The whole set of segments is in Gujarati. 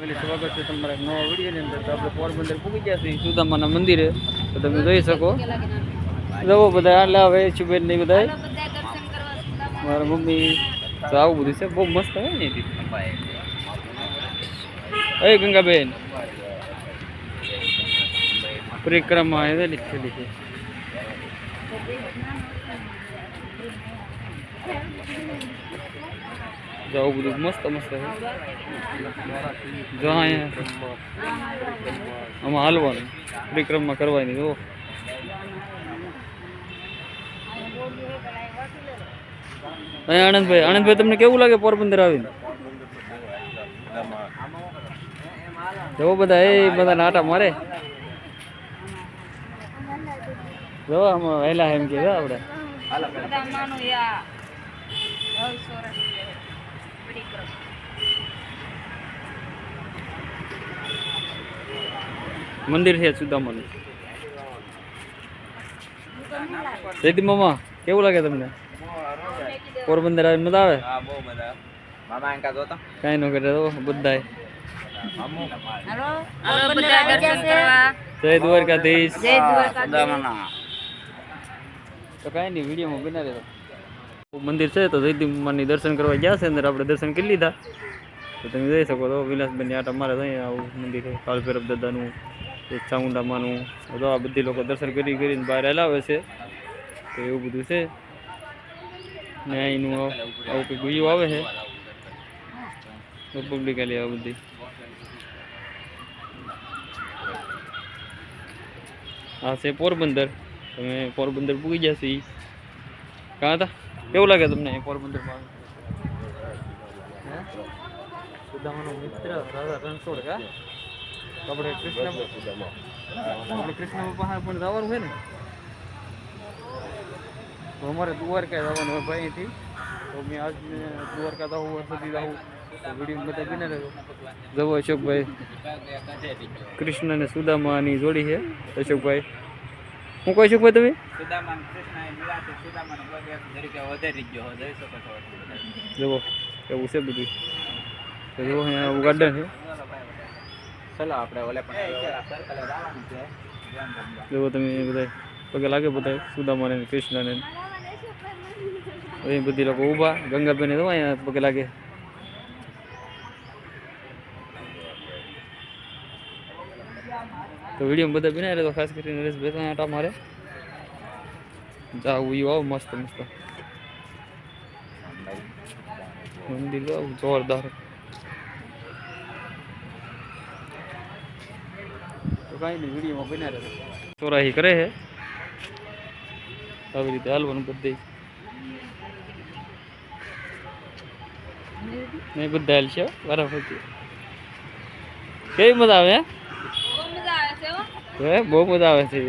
સ્વાગત છે તમારા નવા વિડીયોની અંદર. તો આપણે પોરબંદર પૂગી ગયા છીએ સુદામાના મંદિરે. તો તમે જોઈ શકો. જવો બધા આટલા હવે છુબેન ને બધા મારા મમ્મી તો આવું બધું છે. બહુ મસ્ત હોય ને એ ગંગાબેન. પરિક્રમા આવેલી થયેલી છે. જો બધું મસ્ત મસ્ત જો અહીંયા આમાં હાલવાનું. પરિક્રમા કરવાની, જો. અહીંયા આનંદભાઈ આનંદભાઈ, તમને કેવું લાગે પોરબંદર આવીને? જવો બધા, એ બધા નાટા મારે. જવા આમાં એમ કે આપણે. મંદિર છે સુદામાનું. રેતી મામા કેવું લાગે તમને? પોરબંદર આવે મજા આવે? કઈ નો મજા મામા અંકા કાંઈ ન કરે તો બધા જય દ્વારકાધીશ. તો કઈ નહીં વિડીયોમાં બના રહેતો મંદિર છે તો જયદીપ માની દર્શન કરવા ગયા છે અંદર આપણે દર્શન કરી લીધા. તો તમે જઈ શકો તો વિલાસબેનની આટા મારે ત્યાં આવું મંદિર કાળભૈરવ દાદાનું. એક ચામુંડા આ બધી લોકો દર્શન કરી કરીને બહાર હલાવે છે. તો એવું બધું છે. ને અહીંનું આવું કંઈક ગુયું આવે છે. પબ્લિક આ બધી. આ છે પોરબંદર. તમે પોરબંદર પૂગી જશો એ કાં હતા કેવું લાગે તમને પોરબંદર પોરબંદરમાં? સુદામાનો મિત્ર, રાધા રણછોડ કા? આપણે કૃષ્ણ આપણે કૃષ્ણ પાસે પણ જવાનું હોય ને? તો અમારે દ્વારકા જવાનું હોય ભાઈથી તો મેં આજ દ્વારકા જવું હોય સુધી જવું તો વીડિયો બધા બને રહ્યો જવો અશોકભાઈ. કૃષ્ણ અને સુદામાની જોડી છે અશોકભાઈ. હું કહી અશોકભાઈ તમે? જુઓ એવું છે બધું. તો જુઓ અહીંયા ગાર્ડન છે. ચલો આપણે ઓલે પણ જુઓ તમે બધા પગે લાગે બધા સુદામાને ને કૃષ્ણને એ બધી લોકો ઊભા ગંગાબેન તો અહીંયા પગે લાગે. તો વીડિયો બધા બનાવી રહે તો ખાસ કરીને નરેશ ભાઈ આટા મારે. જાવું યુ આવો મસ્ત મસ્ત. મંદિર આવું જોરદાર. કાંઈ નહીં, વિડીયોમાં બન્યા રહે ચોરાહી કરે છે. આવી રીતે હાલવાનું બધે. નહીં બધા હાલશે બરાબર કેવી મજા આવે બહુ મજા આવે છે.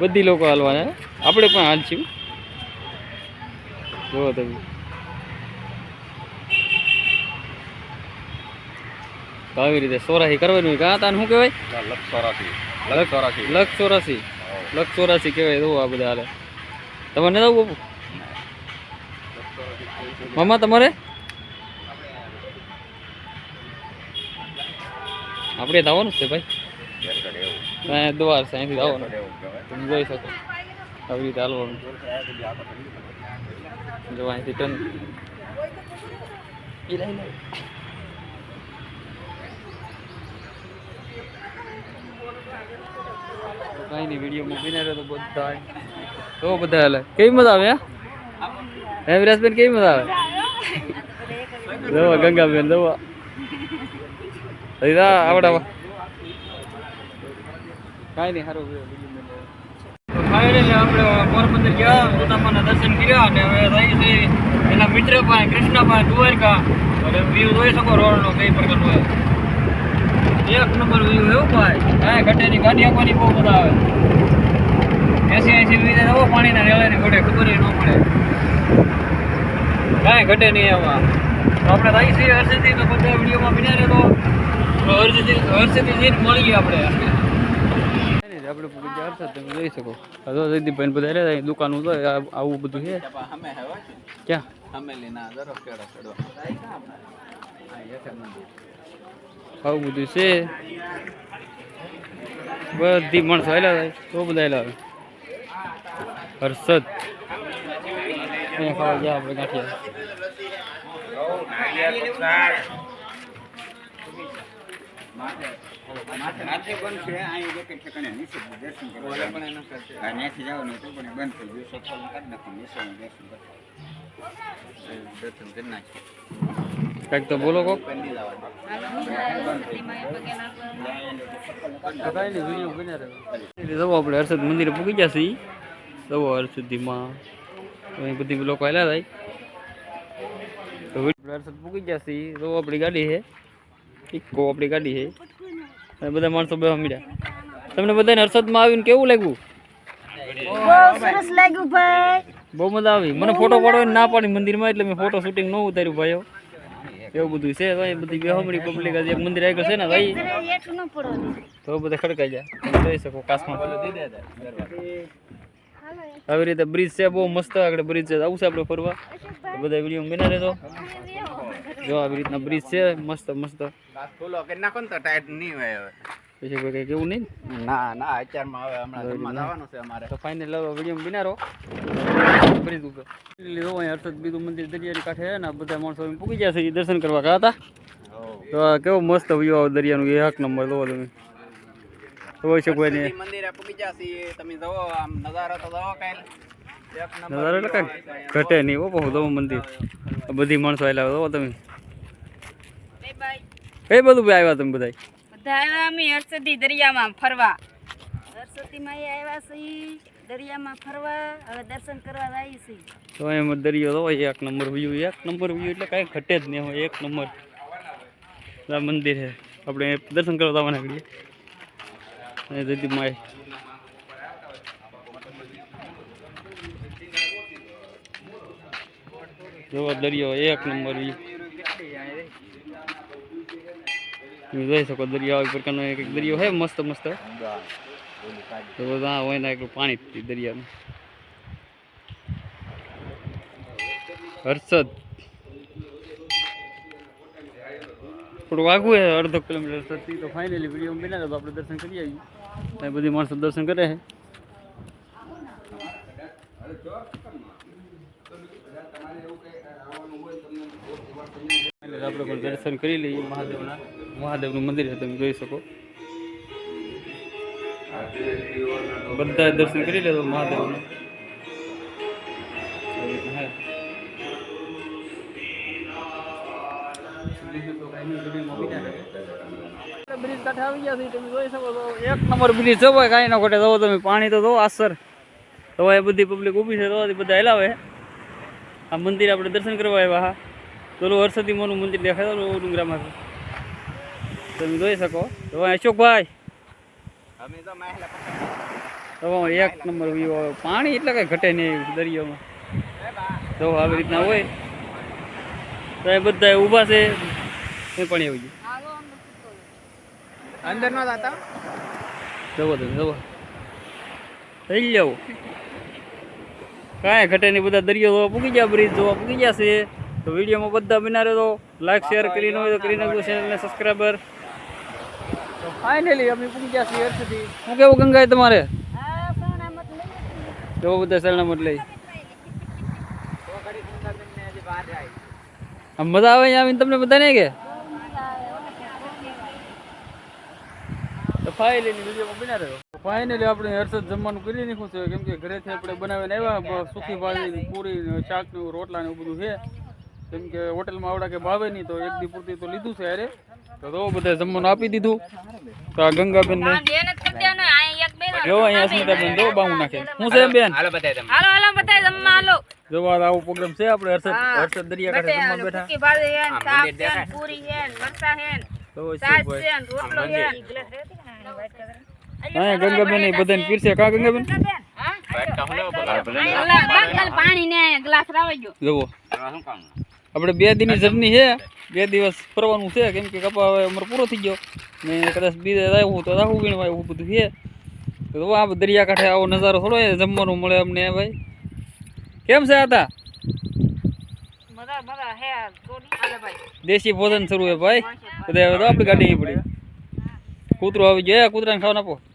બધી લોકો હાલવાના આપણે પણ હાલશું. જોવો તમે. તો આવી રીતે સોરાહી કરવાનું હોય. કાં તાને શું કહેવાય? લક્ષ ચોરાસી. લક્ષ ચોરાસી. લક્ષ ચોરાસી. કહેવાય તો આ બધા હાલે. તમારે નથી બાપુ? મામા તમારે? આપણે જવાનું જ છે ભાઈ. દ્વાર છે અહીંથી જવાનું તમે જોઈ શકો. આવી રીતે હાલવાનું. જો અહીંથી ટન ઈ લઈ લે તો કાંઈ નહીં વિડીયોમાં મૂકીને રહે તો બધા તો બધા હાલે. કેવી મજા આવે, હે? વિરાજબેન, કેવી મજા આવે? જવા, ગંગાબેન, જવા. હરીદા, આવડા કાંઈ નહીં સારું આપણે પોરબંદર ગયા સુદામાના દર્શન કર્યા અને હવે રહી એના મિત્ર પાસે કૃષ્ણ પાસે દ્વારકા. અને વ્યૂ જોઈ શકો રોડનો, કઈ પ્રકારનો હોય એક નંબર વ્યૂ એવું ભાઈ. હા ઘટેની ગાડી આપવાની બહુ મજા આવે. એસી એસી લીધે જવો પાણીના રેલાની ઘડે ખબર ન પડે. કાંઈ ઘટે નહીં એમાં તો આપણે રહી છીએ હર્ષિથી તો બધા વિડીયોમાં બિના રહેતો હર્ષિથી હર્ષિથી જઈને મળીએ આપણે. આપણે પૂજા હર્ષદ શકો. હવે જયદીપભાઈ તો આવું બધું છે ક્યાં અમે લીના જરો કેળો ચડવા આવું બધું છે. બધી માણસો આવેલા થાય તો બધા આવેલા આવે હર્ષદ. અહીંયા ખાવા ગયા આપણે ગાંઠિયા. દર્શન કરવા. કાંઈક તો બોલો કોક. જવો આપણે હર્ષદ મંદિરે પૂકી જશે છીએ. જવો હર્ષદીમાં. અહીં બધી લોકો આવેલા થાય. તો હર્ષદ પૂકી ગયા છીએ. જવો આપણી ગાડી છે. ઇકો આપણી ગાડી છે. અને બધા માણસો બે મળ્યા તમને બધાને હર્ષદમાં આવીને કેવું લાગ્યું? સરસ લાગ્યું ભાઈ. બહુ મજા આવી. મને ફોટો પાડવાની ના પાડી મંદિરમાં એટલે મેં ફોટો શૂટિંગ ન ઉતાર્યું ભાઈઓ. એવું બધું છે ભાઈ બધી બેહમણી પબ્લિક આજે એક મંદિર આગળ છે ને ભાઈ. તો બધા ખડકાઈ જાય. તમે જોઈ શકો કાસમાં આવી રીતે બ્રિજ છે બહુ મસ્ત આગળ બ્રિજ છે. આવું છે આપણે ફરવા. તો બધા વીડિયો બના રહેતો જો આવી રીતના બ્રિજ છે મસ્ત મસ્ત. નાખો ને તો ટાઈટ નહીં હોય હવે. પછી કોઈ કંઈ કેવું નહીં? ના ના અત્યારમાં હવે હમણાં જમવા જવાનું છે અમારે. તો ફાઇનલ વીડિયો બિનારો. ફરી ઉપર લીધો અહીં હર્ષદ બીજું મંદિર દરિયાની કાંઠે છે ને બધા માણસો અહીં પૂકી ગયા છે એ દર્શન કરવા ગયા હતા. તો કેવો મસ્ત વ્યૂ આવો દરિયાનું એક નંબર જોવો તમે. જોઈ શકો એને. મંદિર- મંદિરે પૂગી ગયા છે તમે જુઓ આમ નજારો તો જુઓ કઈ. નજારો એટલે કાંઈ ઘટે નહીં ઓ બહુ જોવો મંદિર. આ બધી માણસો આવેલા જોવો તમે. કઈ બધું ભાઈ આવ્યા તમે બધા બધા આવ્યા અમે હર્ષદી દરિયામાં ફરવા. હર્ષદીમાં એ આવ્યા છીએ, દરિયામાં ફરવા, હવે દર્શન કરવા આવી છીએ. તો એમ દરિયો જોવો એક નંબર વ્યૂ એક નંબર વ્યૂ એટલે કાંઈ ઘટે જ નહીં હોય, એક નંબર. આ મંદિર છે. આપણે દર્શન કરવા જવાના કરીએ માય. જોવો દરિયો, એક નંબર વ્યૂ તમે જોઈ શકો દરિયો આવી પ્રકારનો એક એક દરિયો છે મસ્ત મસ્ત તો બધા હોય ને એકલું પાણી જ છે દરિયાનું હર્ષદ થોડું આગું છે અડધો કિલોમીટર હર્ષદથી તો ફાઇનલી વીડિયો બનાવ્યો તો આપણે દર્શન કરી આવીએ અહીં બધી માણસો દર્શન કરે છે આપણે પણ દર્શન કરી લઈએ મહાદેવના. મહાદેવનું મંદિર છે, તમે જોઈ શકો. બધા દર્શન કરી લેજો મહાદેવના. બ્રિજ કાંઠે આવી ગયા તમે જોઈ શકો એક નંબર બ્રિજ છે, ભાઈ, કાંઈ ના તમે, પાણી તો જો આસર. તો બધી પબ્લિક ઊભી છે બધા હેલાવે. આ મંદિર આપણે દર્શન કરવા આવ્યા, હા. પેલું હર્ષદી મોનું મંદિર દેખાય તો ડુંગરામાં તમે જોઈ શકો. તો અશોકભાઈ. તો એક નંબર વ્યૂ આવે. પાણી એટલે કઈ ઘટે નહીં દરિયામાં. તો આવી રીતના હોય તો એ બધા ઊભા છે. એ પણ એવું છે અંદર નો હતા જવો તમે જવો. થઈ જાવ કાંઈ ઘટે નહીં. બધા દરિયો જોવા પૂગી ગયા બ્રિજ જોવા પૂગી ગયા છે. તો વિડીયોમાં બધા બના રહેતો તો લાઈક શેર કરીને હોય તો કરી નાખજો ચેનલને સબસ્ક્રાઈબર તો ફાઇનલી અમે પૂગી ગયા છીએ સુધી. શું કેવું ગંગાએ તમારે? હા લઈ જો બધા સરનામત લઈ? આમ મજા આવે અહીંયા આવીને તમને બધા નહીં કે ફાઇનલી વિડીયોમાં બના રહ્યો. ફાઇનલી આપણે હર્ષદ જમવાનું કરી નાખ્યું છે. કેમ કે ઘરેથી આપણે બનાવીને આવ્યા સુખી ભાજી પૂરી ને શાક ને રોટલા ને એવું બધું છે. કેમ કે હોટલમાં આવડા કે ભાવે નહીં તો એક દી પૂરતી તો લીધું છે અરે તો તો બધા જમવાનું આપી દીધું તો આ ગંગાબેન ને બેન જ કરી દેવાનું અહીંયા એક બે જો અહીંયા અસ્મિતાબેન જો બાવું નાખે શું છે બેન હાલો બતાય તમે હાલો હાલો બતાય જમવા હાલો જો આ આવો પ્રોગ્રામ છે આપણે હર્ષદ હર્ષદ દરિયા કાંઠે જમવા બતાય બેઠા ભૂકી ભાજી હે હા, શાક મંદિર છે દેખાય. પૂરી હે મરસા હે તો છાશ શું છે ભાઈ રોટલો હે હા ગંગાબેન એ બધાને પીરસે કા ગંગાબેન પાણી ને ગ્લાસ રાવી ગયો જુઓ શું કામ આપણે બે દિનની જર્ની છે. બે દિવસ ફરવાનું છે. કેમ કે કપા હવે અમારે પૂરો થઈ ગયો. ને કદાચ બીજે આવ્યું તો રાખવું વીણવા એવું બધું છે. તો જો આ દરિયા કાંઠે આવો નજારો થોડો એ જમવાનું મળે અમને ભાઈ. કેમ છે આતા? દેશી ભોજન શરૂ હે ભાઈ. બધા હવે તો આપણી ગાડી પડી કૂતરો આવી ગયો એ કૂતરાને ખાવા નહોતા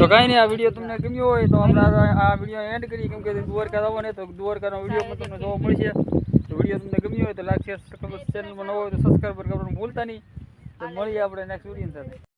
તો કઈ નહીં આ વીડિયો તમને ગમ્યો હોય તો આપણે આ- વીડિયો એન્ડ કરીએ. કેમ કે દ્વારકા આવો ને તો દ્વારકાનો વીડિયો તમને જોવા મળશે. તો વીડિયો તમને ગમ્યો હોય તો લાઈક શેર ચેનલમાં નવો હોય તો સબસ્ક્રાઈબ કરવાનું ભૂલતા નહીં. તો મળીએ આપણે નેક્સ્ટ વીડિયો સાથે.